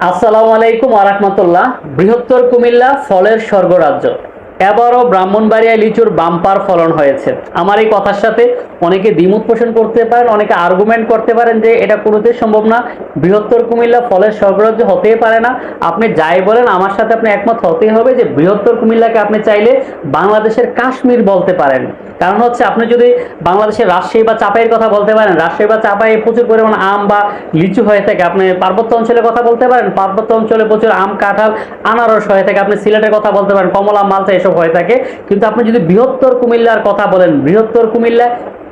আসসালামু আলাইকুম আরহামতুল্লাহ বৃহত্তর কুমিল্লা ফলের স্বর্গরাজ্য। এবারও ব্রাহ্মণবাড়িয়া লিচুর বাম্পার ফলন হয়েছে। আমার এই কথার সাথে অনেকে দ্বিমত পোষণ করতে পারেন, অনেকে আর্গুমেন্ট করতে পারেন যে এটা কোনোতেই সম্ভব না। বৃহত্তর কুমিল্লা ফলের স্বর্গরাজ্য হতেই পারে না। আপনি যাই বলেন, আমার সাথে আপনি একমত হতেই হবে যে বৃহত্তর কুমিল্লাকে আপনি চাইলে বাংলাদেশের কাশ্মীর বলতে পারেন। কারণ হচ্ছে আপনি যদি বাংলাদেশের রাজশাহী বা চাপাইয়ের কথা বলতে পারেন, রাজশাহী বা চাপাইয়ে প্রচুর পরিমাণ আম বা লিচু হয়ে থাকে, আপনি পার্বত্য অঞ্চলের কথা বলতে পারেন, পার্বত্য অঞ্চলে প্রচুর আম, কাঁঠাল, আনারস হয়ে থাকে, আপনি সিলেটের কথা বলতে পারেন, কমলা মালটা এসব হয়ে থাকে। কিন্তু আপনি যদি বৃহত্তর কুমিল্লার কথা বলেন, বৃহত্তর কুমিল্লা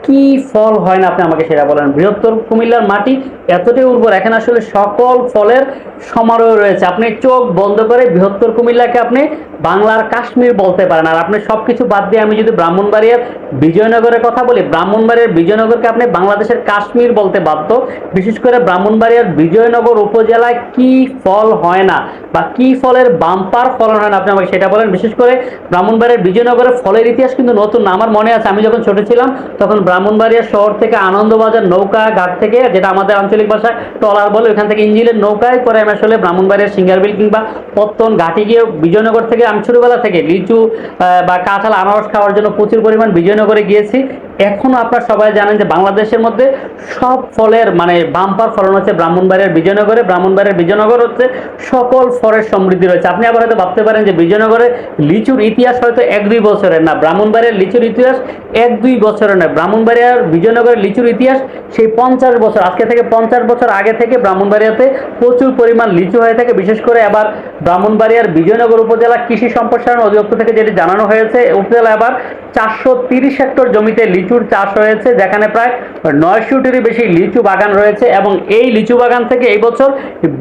কি ফল হয় না আপনি আমাকে সেটা বলেন? বৃহত্তর কুমিল্লার মাটি এতটাই উর্বর, এখানে আসলে সকল ফলের সমারোহ রয়েছে। আপনি চোখ বন্ধ করে বৃহত্তর কুমিল্লাকে আপনি বাংলার কাশ্মীর বলতে পারেন। আর আপনি সব কিছু বাদ দিয়ে আমি যদি ব্রাহ্মণবাড়িয়ার বিজয়নগরের কথা বলি, ব্রাহ্মণবাড়িয়ার বিজয়নগরকে আপনি বাংলাদেশের কাশ্মীর বলতে বাধ্য। বিশেষ করে ব্রাহ্মণবাড়িয়ার বিজয়নগর উপজেলায় কি ফল হয় না? বা কি ফলের বাম্পার ফলন হয় আপনি আমাকে সেটা বলেন। বিশেষ করে ব্রাহ্মণবাড়িয়ার বিজয়নগরের ফলের ইতিহাস কিন্তু নতুন আমার মনে আছে, আমি যখন ছোট ছিলাম, তখন ব্রাহ্মণবাড়িয়া শহর থেকে আনন্দবাজার নৌকা ঘাট থেকে, যেটা আমাদের আঞ্চলিক ভাষায় টলার বলে ওখান থেকে ইঞ্জিনের নৌকায় করে আমি আসলে ব্রাহ্মণবাড়িয়ার সিঙ্গারবিল কিংবা পত্তন ঘাটে গিয়ে বিজয়নগর থেকে, আমি ছোটবেলা থেকে লিচু বা কাঁঠাল, আনারস খাওয়ার জন্য প্রচুর পরিমাণ বিজয়নগরে গিয়েছি। এখনও আপনারা সবাই জানেন যে বাংলাদেশের মধ্যে সব ফলের মানে বাম্পার ফলন হচ্ছে ব্রাহ্মণবাড়িয়ার বিজয়নগরে ব্রাহ্মণবাড়িয়ার বিজয়নগর হচ্ছে সকল ফলের সমৃদ্ধি রয়েছে। আপনি আবার হয়তো ভাবতে পারেন যে বিজয়নগরে লিচুর ইতিহাস হয়তো এক দুই বছরের না ব্রাহ্মণবাড়িয়ার লিচুর ইতিহাস এক দুই বছরের নয় ব্রাহ্মণবাড়িয়ার বিজয়নগরের লিচুর ইতিহাস সেই পঞ্চাশ বছর, আজকে থেকে পঞ্চাশ বছর আগে থেকে ব্রাহ্মণবাড়িয়াতে প্রচুর পরিমাণ লিচু হয়ে থাকে। বিশেষ করে আবার ব্রাহ্মণবাড়িয়ার বিজয়নগর উপজেলা কৃষি সম্প্রসারণ অধিদপ্তর থেকে যেটি জানানো হয়েছে উপজেলা আবার চারশো তিরিশ হেক্টর জমিতে লিচুর চাষ হয়েছে যেখানে প্রায় নয়শোটিরও বেশি লিচু বাগান রয়েছে এবং এই লিচু বাগান থেকে এই বছর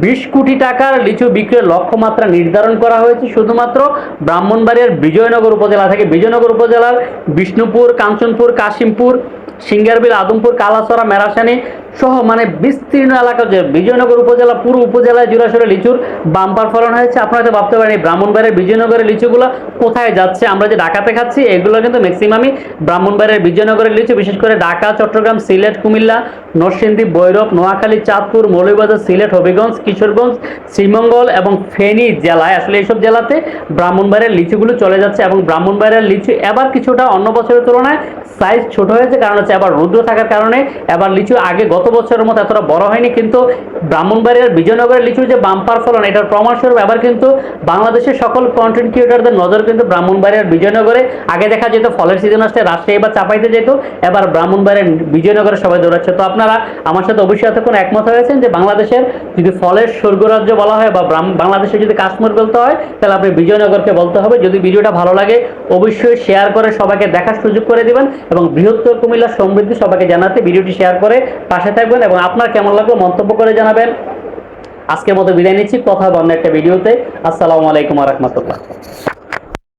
বিশ কোটি টাকার লিচু বিক্রির লক্ষ্যমাত্রা নির্ধারণ করা হয়েছে। শুধুমাত্র ব্রাহ্মণবাড়িয়ার বিজয়নগর উপজেলা থেকে বিজয়নগর উপজেলার বিষ্ণুপুর, কাঞ্চনপুর, কাশিমপুর, সিঙ্গারবিল, আদমপুর কালাসরা মেরাসানি সহ মানে বিস্তীর্ণ এলাকা যে বিজয়নগর উপজেলা, পুরো উপজেলায় জুড়ে লিচুর বাম্পার ফলন হয়েছে। আপনারা তো ভাবতে পারেন ব্রাহ্মণবাড়ির বিজয়নগরের লিচুগুলো কোথায় যাচ্ছে? আমরা যে ঢাকাতে খাচ্ছি, এগুলো কিন্তু ম্যাক্সিমামই ব্রাহ্মণবাড়িয়ার বিজয়নগরের লিচু বিশেষ করে ঢাকা চট্টগ্রাম সিলেট কুমিল্লা নরসিংদী ভৈরব নোয়াখালী, চাঁদপুর, মৌলভীবাজার, সিলেট, হবিগঞ্জ, কিশোরগঞ্জ, শ্রীমঙ্গল এবং ফেনী জেলায়। আসলে এইসব জেলাতে ব্রাহ্মণবাড়িয়ার লিচুগুলো চলে যাচ্ছে এবং ব্রাহ্মণবাড়িয়ার লিচু এবার কিছুটা অন্য বছরের তুলনায় সাইজ ছোট হয়েছে। কারণ হচ্ছে এবার রুদ্র থাকার কারণে এবার লিচু আগে গত বছরের মতো এতটা বড় হয়নি। কিন্তু ব্রাহ্মণবাড়িয়ার বিজয়নগরের লিচুর যে বাম্পার ফলন, এটার প্রমাণস্বরূপ এবার কিন্তু বাংলাদেশের সকল কন্টেন্ট ক্রিয়েটরদের নজর কিন্তু ব্রাহ্মণবাড়িয়ার বিজয়নগরে। আগে দেখা যেত ফলের সিজন আসতে রাজশাহী বা চাপাইতে যেত, এবার ব্রাহ্মণবাড়িয়ার বিজয়নগরে সবাই দৌড়াচ্ছে। তো আপনারা আমার সাথে অবশ্যই এতক্ষণ একমত হয়েছেন যে বাংলাদেশের যদি ফলের স্বর্গরাজ্য বলা হয় বা বাংলাদেশে যদি কাশ্মীর বলতে হয়, তাহলে আপনি বিজয়নগরকে বলতে হবে। যদি ভিডিওটা ভালো লাগে, অবশ্যই শেয়ার করে সবাইকে দেখার সুযোগ করে দিবেন এবং বৃহত্তর কুমিল্লা সমৃদ্ধি সবাইকে জানাতে ভিডিওটি শেয়ার করে পাশে থাকবেন এবং আপনার কেমন লাগল মন্তব্য করে জানাবেন। আজকের মতো বিদায় নিচ্ছি। কথা অন্য একটা ভিডিওতে। আসসালামু আলাইকুম রহমতুল্লাহ।